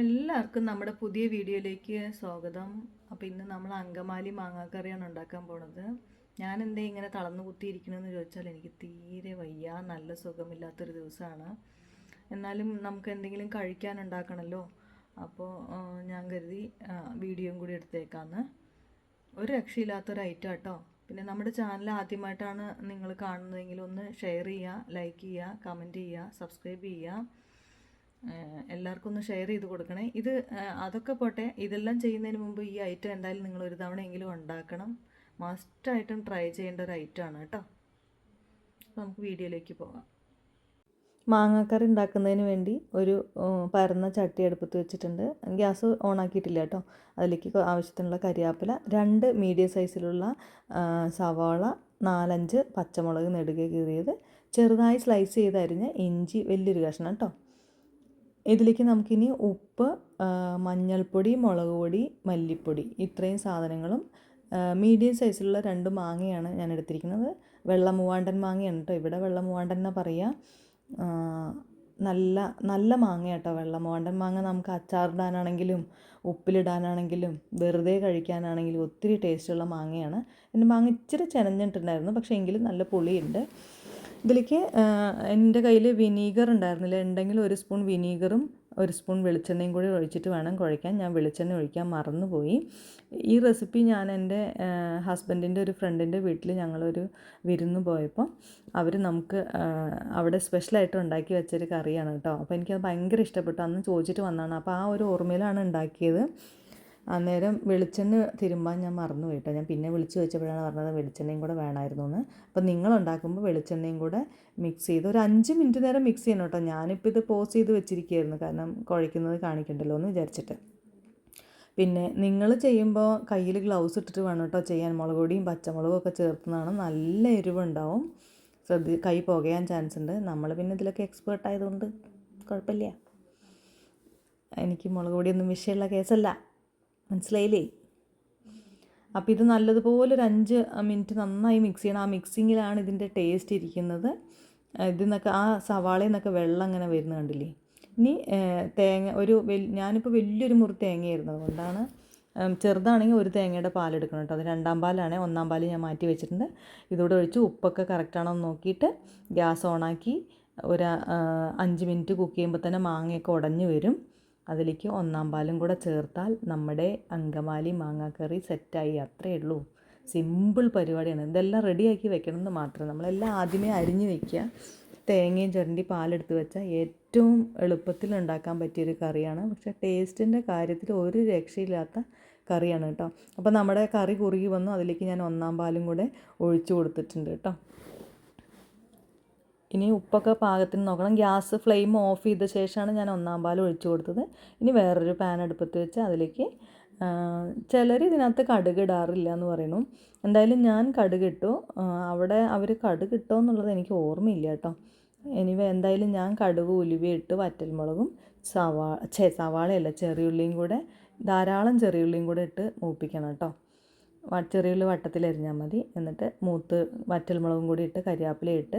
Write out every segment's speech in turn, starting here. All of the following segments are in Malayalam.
എല്ലാവർക്കും നമ്മുടെ പുതിയ വീഡിയോയിലേക്ക് സ്വാഗതം. അപ്പോൾ ഇന്ന് നമ്മൾ അങ്കമാലി മാങ്ങാക്കറിയാണ് ഉണ്ടാക്കാൻ പോണത്. ഞാൻ എന്തേ ഇങ്ങനെ തളർന്നു കുത്തിയിരിക്കണമെന്ന് ചോദിച്ചാൽ എനിക്ക് തീരെ വയ്യ നല്ല സുഖമില്ലാത്തൊരു ദിവസമാണ്. എന്നാലും നമുക്ക് എന്തെങ്കിലും കഴിക്കാൻ ഉണ്ടാക്കണമല്ലോ അപ്പോൾ ഞാൻ കരുതി വീഡിയോയും കൂടി എടുത്തേക്കാന്ന്. ഒരു രക്ഷയില്ലാത്തൊരു ഐറ്റം കേട്ടോ പിന്നെ നമ്മുടെ ചാനൽ ആദ്യമായിട്ടാണ് നിങ്ങൾ കാണുന്നതെങ്കിൽ ഒന്ന് ഷെയർ ചെയ്യുക ലൈക്ക് ചെയ്യുക കമന്റ് ചെയ്യുക സബ്സ്ക്രൈബ് ചെയ്യുക. എല്ലാവർക്കും ഒന്ന് ഷെയർ ചെയ്ത് കൊടുക്കണേ. ഇത് അതൊക്കെ പോട്ടെ. ഇതെല്ലാം ചെയ്യുന്നതിന് മുമ്പ് ഈ ഐറ്റം എന്തായാലും നിങ്ങൾ ഒരു തവണയെങ്കിലും ഉണ്ടാക്കണം. മസ്റ്റായിട്ടും ട്രൈ ചെയ്യേണ്ട ഒരു ഐറ്റമാണ് കേട്ടോ. നമുക്ക് വീഡിയോയിലേക്ക് പോകാം. മാങ്ങാക്കറി ഉണ്ടാക്കുന്നതിന് വേണ്ടി ഒരു പരന്ന ചട്ടി അടുപ്പത്ത് വെച്ചിട്ടുണ്ട്. ഗ്യാസ് ഓൺ ആക്കിയിട്ടില്ല കേട്ടോ. അതിലേക്ക് ആവശ്യത്തിനുള്ള കരിയാപ്പില രണ്ട് മീഡിയം സൈസിലുള്ള സവാള നാലഞ്ച് പച്ചമുളക് നെടുകെ കീറിയത്. ചെറുതായി സ്ലൈസ് ചെയ്ത് അരിഞ്ഞ ഇഞ്ചി വലിയൊരു കഷ്ണം കേട്ടോ. ഇതിലേക്ക് നമുക്കിനി ഉപ്പ് മഞ്ഞൾപ്പൊടി മുളക് പൊടി മല്ലിപ്പൊടി ഇത്രയും സാധനങ്ങളും മീഡിയം സൈസിലുള്ള രണ്ട് മാങ്ങയാണ് ഞാൻ എടുത്തിരിക്കുന്നത്. വെള്ള മൂവാണ്ടൻ മാങ്ങയാണ് കേട്ടോ ഇവിടെ വെള്ള മൂവാണ്ടൻ എന്നാ പറയുക നല്ല നല്ല മാങ്ങ കേട്ടോ വെള്ള മൂവാണ്ടൻ മാങ്ങ. നമുക്ക് അച്ചാറിടാനാണെങ്കിലും ഉപ്പിലിടാനാണെങ്കിലും വെറുതെ കഴിക്കാനാണെങ്കിലും ഒത്തിരി ടേസ്റ്റുള്ള മാങ്ങയാണ്. എന്റെ മാങ്ങ ഇച്ചിരി ചെനഞ്ഞിട്ടുണ്ടായിരുന്നു. പക്ഷേ എങ്കിലും നല്ല പുളിയുണ്ട്. ഇതിലേക്ക് എന്റെ കയ്യിൽ വിനീഗർ ഉണ്ടായിരുന്നില്ല. ഉണ്ടെങ്കിൽ ഒരു സ്പൂൺ വിനീഗറും ഒരു സ്പൂൺ വെളിച്ചെണ്ണയും കൂടി ഒഴിച്ചിട്ട് വേണം കുഴയ്ക്കാൻ. ഞാൻ വെളിച്ചെണ്ണ ഒഴിക്കാൻ മറന്നുപോയി. ഈ റെസിപ്പി ഞാൻ എന്റെ ഹസ്ബൻഡിന്റെ ഒരു ഫ്രണ്ടിന്റെ വീട്ടിൽ ഞങ്ങളൊരു വിരുന്ന് പോയപ്പോൾ അവർ നമുക്ക് അവിടെ സ്പെഷ്യലായിട്ട് ഉണ്ടാക്കി വെച്ചൊരു കറിയാണ് കേട്ടോ. അപ്പോൾ എനിക്കത് ഭയങ്കര ഇഷ്ടപ്പെട്ടു. അന്ന് ചോദിച്ചിട്ട് വന്നതാണ്. അപ്പോൾ ആ ഒരു ഓർമ്മയിലാണ് ഉണ്ടാക്കിയത്. അന്നേരം വെളിച്ചെണ്ണ തിരുമ്പാൻ ഞാൻ മറന്നു കേട്ടോ. ഞാൻ പിന്നെ വിളിച്ച് വെച്ചപ്പോഴാണ് പറഞ്ഞത് വെളിച്ചെണ്ണയും കൂടെ വേണമായിരുന്നു എന്ന്. അപ്പോൾ നിങ്ങൾ ഉണ്ടാക്കുമ്പോൾ വെളിച്ചെണ്ണയും കൂടെ മിക്സ് ചെയ്ത് ഒരു അഞ്ച് മിനിറ്റ് നേരം മിക്സ് ചെയ്യണം കേട്ടോ. ഞാനിപ്പോൾ ഇത് പോസ് ചെയ്ത് വെച്ചിരിക്കുകയായിരുന്നു. കാരണം കുഴയ്ക്കുന്നത് കാണിക്കണ്ടല്ലോ എന്ന് വിചാരിച്ചിട്ട്. പിന്നെ നിങ്ങൾ ചെയ്യുമ്പോൾ കയ്യിൽ ഗ്ലൗസ് ഇട്ടിട്ട് വേണം കേട്ടോ ചെയ്യാൻ. മുളക് പൊടിയും പച്ചമുളകും ഒക്കെ ചേർത്തുന്നതാണ് നല്ല എരിവുണ്ടാവും. ശ്രദ്ധി കൈ പുകയാൻ ചാൻസ് ഉണ്ട്. നമ്മൾ പിന്നെ ഇതിലൊക്കെ എക്സ്പേർട്ട് ആയതുകൊണ്ട് കുഴപ്പമില്ല. എനിക്ക് മുളക് പൊടിയൊന്നും വിഷയമുള്ള കേസല്ല മനസ്സിലായില്ലേ? അപ്പോൾ ഇത് നല്ലതുപോലെ ഒരു അഞ്ച് മിനിറ്റ് നന്നായി മിക്സ് ചെയ്യണം. ആ മിക്സിങ്ങിലാണ് ഇതിന്റെ ടേസ്റ്റ് ഇരിക്കുന്നത്. ഇതിൽ നിന്നൊക്കെ ആ സവാളയിൽ നിന്നൊക്കെ വെള്ളം അങ്ങനെ വരുന്ന കണ്ടില്ലേ? ഇനി തേങ്ങ ഒരു വലിയ ഞാനിപ്പോൾ വലിയൊരു മുറി തേങ്ങയായിരുന്നു. അതുകൊണ്ടാണ് ചെറുതാണെങ്കിൽ ഒരു തേങ്ങയുടെ പാലെടുക്കണം കേട്ടോ. അത് രണ്ടാം പാലാണ്. ഒന്നാം പാൽ ഞാൻ മാറ്റി വെച്ചിട്ടുണ്ട്. ഇതോടെ ഒഴിച്ച് ഉപ്പൊക്കെ കറക്റ്റാണോ എന്ന് നോക്കിയിട്ട് ഗ്യാസ് ഓണാക്കി ഒരു അഞ്ച് മിനിറ്റ് കുക്ക് ചെയ്യുമ്പോൾ തന്നെ മാങ്ങയൊക്കെ ഉടഞ്ഞു വരും. അതിലേക്ക് ഒന്നാം പാലും കൂടെ ചേർത്താൽ നമ്മുടെ അങ്കമാലി മാങ്ങാക്കറി സെറ്റായി. അത്രയേ ഉള്ളൂ. സിമ്പിൾ പരിപാടിയാണ്. ഇതെല്ലാം റെഡിയാക്കി വെക്കണമെന്ന് മാത്രം. നമ്മളെല്ലാം ആദ്യമേ അരിഞ്ഞ് വെക്കുക. തേങ്ങയും ചുരണ്ടി പാലെടുത്ത് വെച്ചാൽ ഏറ്റവും എളുപ്പത്തിൽ ഉണ്ടാക്കാൻ പറ്റിയൊരു കറിയാണ്. പക്ഷേ ടേസ്റ്റിന്റെ കാര്യത്തിൽ ഒരു രക്ഷയില്ലാത്ത കറിയാണ് കേട്ടോ. അപ്പോൾ നമ്മുടെ കറി കുറുകി വന്നു. അതിലേക്ക് ഞാൻ ഒന്നാം പാലും കൂടെ ഒഴിച്ചു കൊടുത്തിട്ടുണ്ട് കേട്ടോ. ഇനി ഉപ്പൊക്കെ പാകത്തിന് നോക്കണം. ഗ്യാസ് ഫ്ലെയിം ഓഫ് ചെയ്ത ശേഷമാണ് ഞാൻ ഒന്നാം പാൽ ഒഴിച്ചു കൊടുത്തത്. ഇനി വേറൊരു പാൻ അടുപ്പത്ത് വെച്ച് അതിലേക്ക് ചിലർ ഇതിനകത്ത് കടുക് ഇടാറില്ല എന്ന് പറയുന്നു. എന്തായാലും ഞാൻ കടുക് ഇട്ടു. അവിടെ അവർ കടുക് ഇട്ടോ എന്നുള്ളത് എനിക്ക് ഓർമ്മയില്ല കേട്ടോ. എനിവ എന്തായാലും ഞാൻ കടുക് ഉലുവ ഇട്ട് വറ്റൽമുളകും സവാ ചേ സവാളയല്ല ചെറിയുള്ളിയും കൂടെ ധാരാളം ചെറിയുള്ളിയും കൂടെ ഇട്ട് മൂപ്പിക്കണം കേട്ടോ. ചെറിയുള്ളി വട്ടത്തിലരിഞ്ഞാൽ മതി. എന്നിട്ട് മൂത്ത് വറ്റൽമുളകും കൂടി ഇട്ട് കരിയാപ്പില ഇട്ട്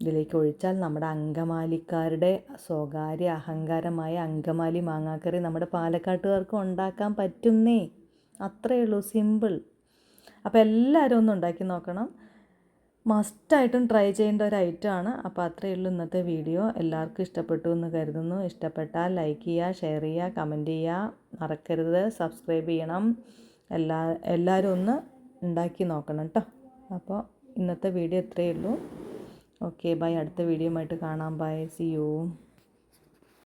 ഇതിലേക്ക് ഒഴിച്ചാൽ നമ്മുടെ അങ്കമാലിക്കാരുടെ സ്വകാര്യ അഹങ്കാരമായ അങ്കമാലി മാങ്ങാക്കറി നമ്മുടെ പാലക്കാട്ടുകാർക്ക് ഉണ്ടാക്കാൻ പറ്റുന്നേ. അത്രയേ ഉള്ളൂ സിമ്പിൾ. അപ്പോൾ എല്ലാവരും ഒന്ന് ഉണ്ടാക്കി നോക്കണം. മസ്റ്റായിട്ടും ട്രൈ ചെയ്യേണ്ട ഒരു ഐറ്റം ആണ്. അപ്പോൾ അത്രയേ ഉള്ളൂ ഇന്നത്തെ വീഡിയോ. എല്ലാവർക്കും ഇഷ്ടപ്പെട്ടു എന്ന് കരുതുന്നു. ഇഷ്ടപ്പെട്ടാൽ ലൈക്ക് ചെയ്യുക ഷെയർ ചെയ്യുക കമന്റ് ചെയ്യുക. മറക്കരുത്. സബ്സ്ക്രൈബ് ചെയ്യണം. എല്ലാ എല്ലാവരും ഒന്ന് ഉണ്ടാക്കി നോക്കണം കേട്ടോ. അപ്പോൾ ഇന്നത്തെ വീഡിയോ ഇത്രയേ ഉള്ളൂ. ഓക്കെ ബൈ അടുത്ത വീഡിയോ ആയിട്ട് കാണാം. By C U